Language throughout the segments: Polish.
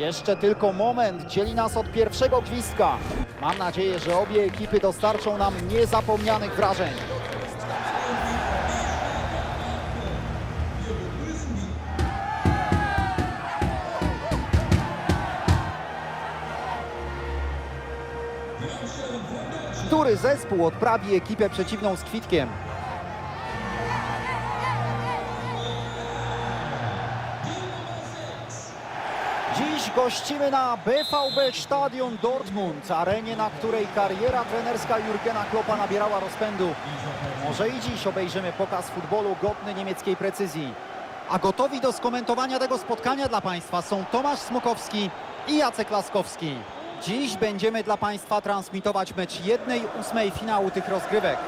Jeszcze tylko moment, dzieli nas od pierwszego gwizdka. Mam nadzieję, że obie ekipy dostarczą nam niezapomnianych wrażeń. Który zespół odprawi ekipę przeciwną z kwitkiem? Dziś gościmy na BVB Stadion Dortmund, arenie, na której kariera trenerska Jurgena Kloppa nabierała rozpędu. Może i dziś obejrzymy pokaz futbolu godny niemieckiej precyzji. A gotowi do skomentowania tego spotkania dla Państwa są Tomasz Smokowski i Jacek Laskowski. Dziś będziemy dla Państwa transmitować mecz jednej ósmej finału tych rozgrywek.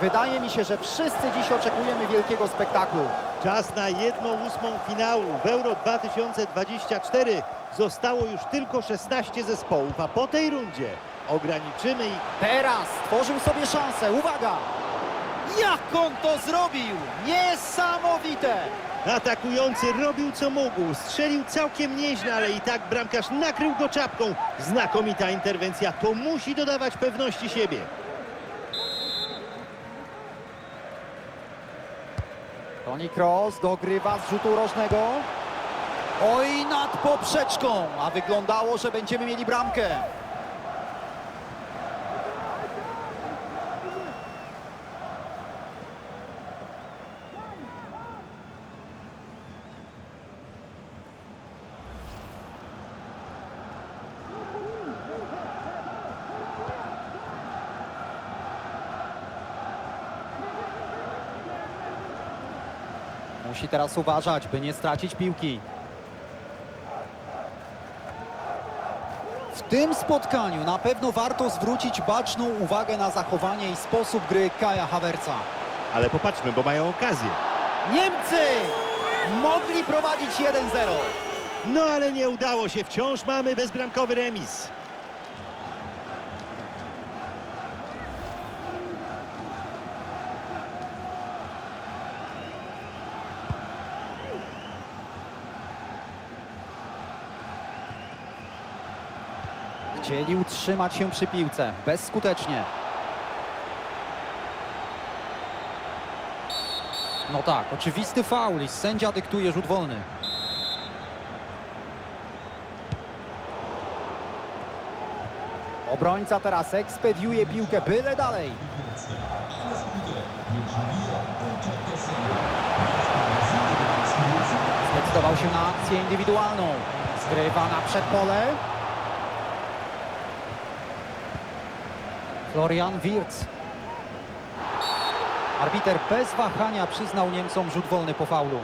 Wydaje mi się, że wszyscy dziś oczekujemy wielkiego spektaklu. Czas na jedną ósmą finału w Euro 2024. Zostało już tylko 16 zespołów, a po tej rundzie ograniczymy ich. Teraz tworzył sobie szansę. Uwaga! Jak on to zrobił? Niesamowite! Atakujący robił co mógł, strzelił całkiem nieźle, ale i tak bramkarz nakrył go czapką. Znakomita interwencja, to musi dodawać pewności siebie. Toni Kroos dogrywa z rzutu rożnego. Oj, nad poprzeczką! A wyglądało, że będziemy mieli bramkę. Musi teraz uważać, by nie stracić piłki. W tym spotkaniu na pewno warto zwrócić baczną uwagę na zachowanie i sposób gry Kaja Hawerca. Ale popatrzmy, bo mają okazję. Niemcy mogli prowadzić 1-0. No ale nie udało się, wciąż mamy bezbramkowy remis. Chcieli utrzymać się przy piłce, bezskutecznie. No tak, oczywisty faul i sędzia dyktuje rzut wolny. Obrońca teraz ekspediuje piłkę byle dalej. Zdecydował się na akcję indywidualną. Zgrywa na przedpole. Florian Wirtz. Arbiter bez wahania przyznał Niemcom rzut wolny po faulu.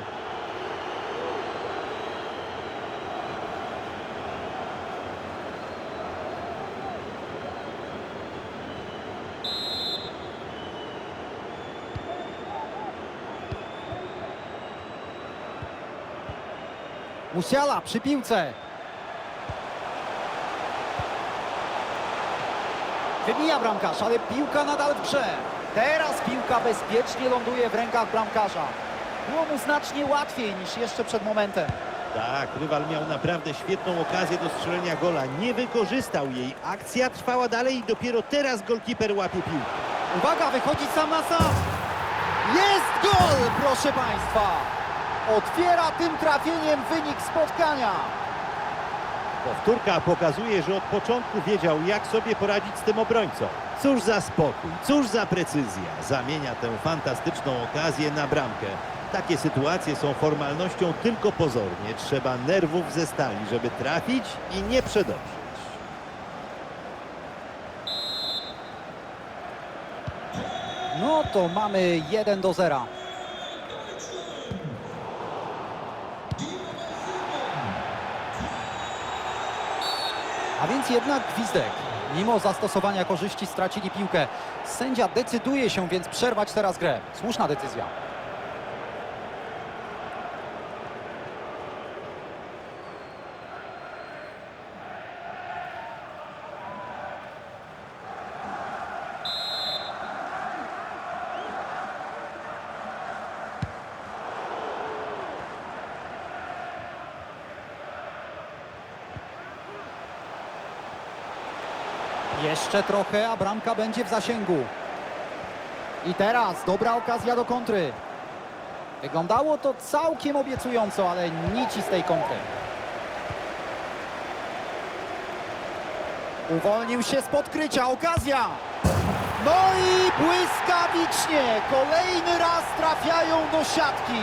Musiala przy piłce. Wybija bramkarz, ale piłka nadal w grze. Teraz piłka bezpiecznie ląduje w rękach bramkarza. Było mu znacznie łatwiej niż jeszcze przed momentem. Tak, rywal miał naprawdę świetną okazję do strzelenia gola. Nie wykorzystał jej. Akcja trwała dalej i dopiero teraz golkiper łapie piłkę. Uwaga, wychodzi sam na sam. Jest gol, proszę Państwa. Otwiera tym trafieniem wynik spotkania. Powtórka pokazuje, że od początku wiedział, jak sobie poradzić z tym obrońcą. Cóż za spokój, cóż za precyzja. Zamienia tę fantastyczną okazję na bramkę. Takie sytuacje są formalnością tylko pozornie. Trzeba nerwów ze stali, żeby trafić i nie przedobrzyć. No to mamy 1 do 0. A więc jednak gwizdek. Mimo zastosowania korzyści stracili piłkę. Sędzia decyduje się więc przerwać teraz grę. Słuszna decyzja. Jeszcze trochę, a bramka będzie w zasięgu. I teraz dobra okazja do kontry. Wyglądało to całkiem obiecująco, ale nic z tej kontry. Uwolnił się z podkrycia, okazja! No i błyskawicznie, kolejny raz trafiają do siatki.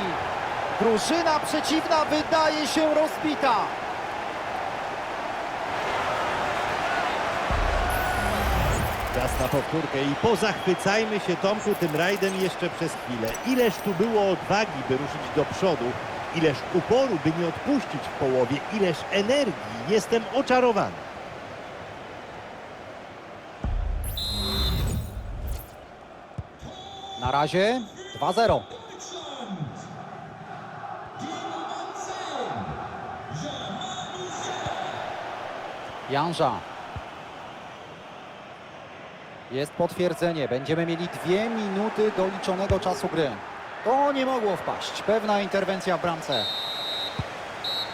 Drużyna przeciwna wydaje się rozbita. Czas na powtórkę i pozachwycajmy się Tomku tym rajdem jeszcze przez chwilę. Ileż tu było odwagi, by ruszyć do przodu, ileż uporu, by nie odpuścić w połowie, ileż energii. Jestem oczarowany. Na razie 2-0. Janża. Jest potwierdzenie. Będziemy mieli dwie minuty do liczonego czasu gry. To nie mogło wpaść. Pewna interwencja w bramce.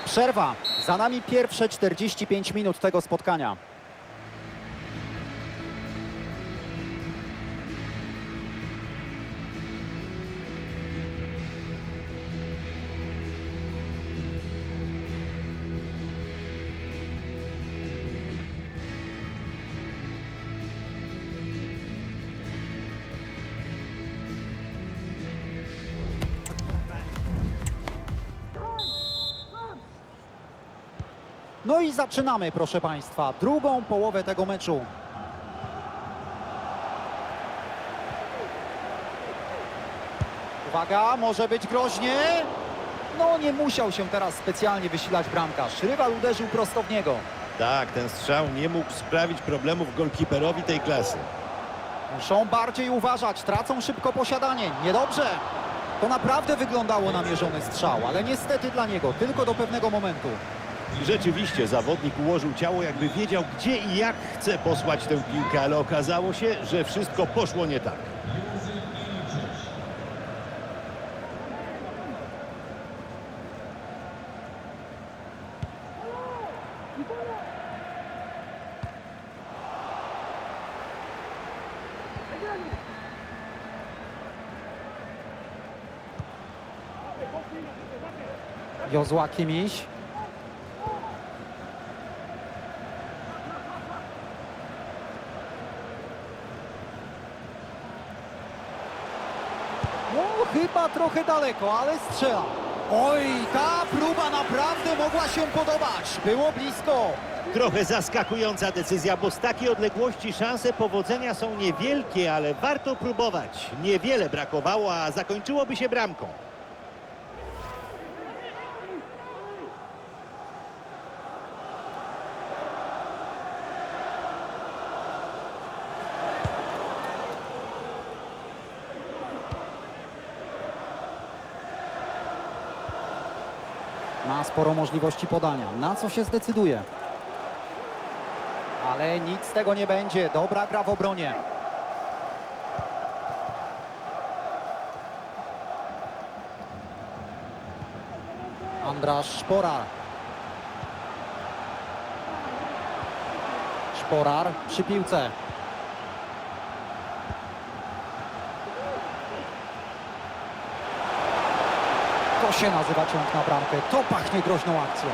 Przerwa. Za nami pierwsze 45 minut tego spotkania. No i zaczynamy, proszę Państwa, drugą połowę tego meczu. Uwaga, może być groźnie. No nie musiał się teraz specjalnie wysilać bramkarz. Rywal uderzył prosto w niego. Tak, ten strzał nie mógł sprawić problemów golkiperowi tej klasy. Muszą bardziej uważać, tracą szybko posiadanie. Niedobrze. To naprawdę wyglądało na mierzony strzał, ale niestety dla niego tylko do pewnego momentu. Rzeczywiście zawodnik ułożył ciało, jakby wiedział, gdzie i jak chce posłać tę piłkę, ale okazało się, że wszystko poszło nie tak. Jozła Kimiś. No, chyba trochę daleko, ale strzela. Oj, ta próba naprawdę mogła się podobać. Było blisko. Trochę zaskakująca decyzja, bo z takiej odległości szanse powodzenia są niewielkie, ale warto próbować. Niewiele brakowało, a zakończyłoby się bramką. Ma sporo możliwości podania. Na co się zdecyduje? Ale nic z tego nie będzie. Dobra gra w obronie. Andrasz Szporar. Szporar przy piłce. To się nazywa ciąg na bramkę. To pachnie groźną akcją.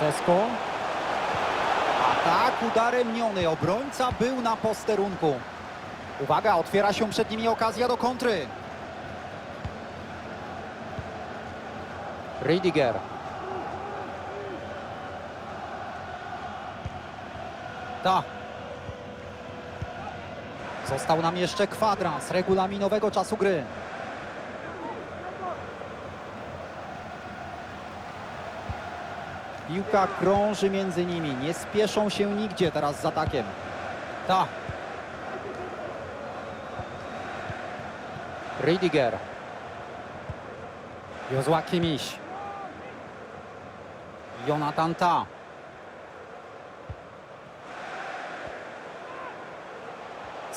Sesko. Atak udaremniony. Obrońca był na posterunku. Uwaga, otwiera się przed nimi okazja do kontry. Ridiger. Ta. Został nam jeszcze kwadrans regulaminowego czasu gry. Piłka krąży między nimi. Nie spieszą się nigdzie teraz z atakiem. Ta. Ridiger. Jozła Kimiś. Jonathan Ta.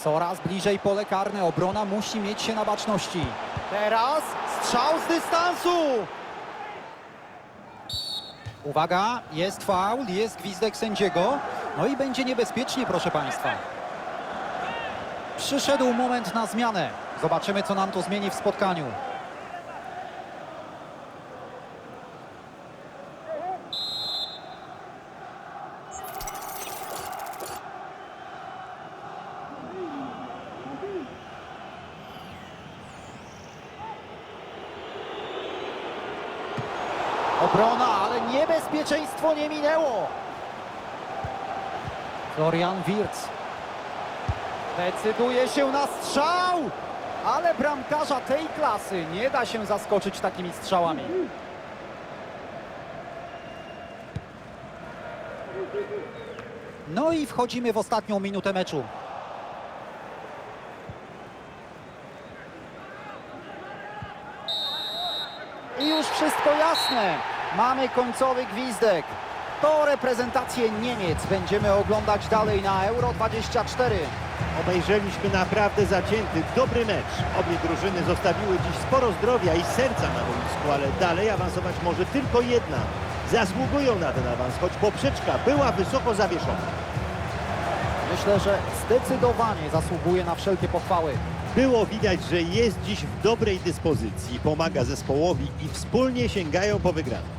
Coraz bliżej pole karne. Obrona musi mieć się na baczności. Teraz strzał z dystansu. Uwaga, jest faul, jest gwizdek sędziego. No i będzie niebezpiecznie, proszę Państwa. Przyszedł moment na zmianę. Zobaczymy, co nam to zmieni w spotkaniu. Obrona, ale niebezpieczeństwo nie minęło. Florian Wirtz. Decyduje się na strzał! Ale bramkarza tej klasy nie da się zaskoczyć takimi strzałami. No i wchodzimy w ostatnią minutę meczu. I już wszystko jasne. Mamy końcowy gwizdek. To reprezentację Niemiec będziemy oglądać dalej na Euro 24. Obejrzeliśmy naprawdę zacięty, dobry mecz. Obie drużyny zostawiły dziś sporo zdrowia i serca na boisku, ale dalej awansować może tylko jedna. Zasługują na ten awans, choć poprzeczka była wysoko zawieszona. Myślę, że zdecydowanie zasługuje na wszelkie pochwały. Było widać, że jest dziś w dobrej dyspozycji, pomaga zespołowi i wspólnie sięgają po wygraną.